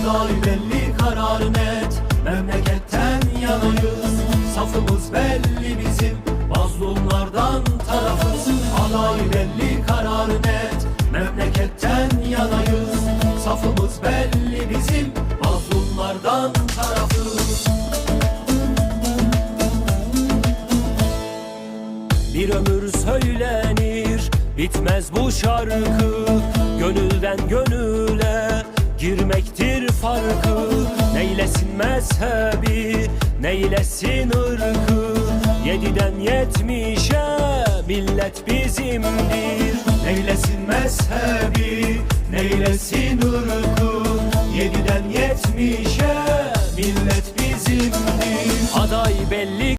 aday belli karar net. Memleketten yanayız. Safımız belli bizim. Mazlumlardan tarafız. Aday belli karar net. Memleketten yanayız. Safımız belli bizim. Mazlumlardan tarafız. Bir ömür söylenir Bitmez bu şarkı. Gönülden gönüle girmektir farkı? Neylesin mezhebi? Neylesin ırkı? Yediden yetmişe Millet bizimdir. Neylesin mezhebi? Neylesin ırkı? Yediden yetmişe Millet bizimdir. Aday belli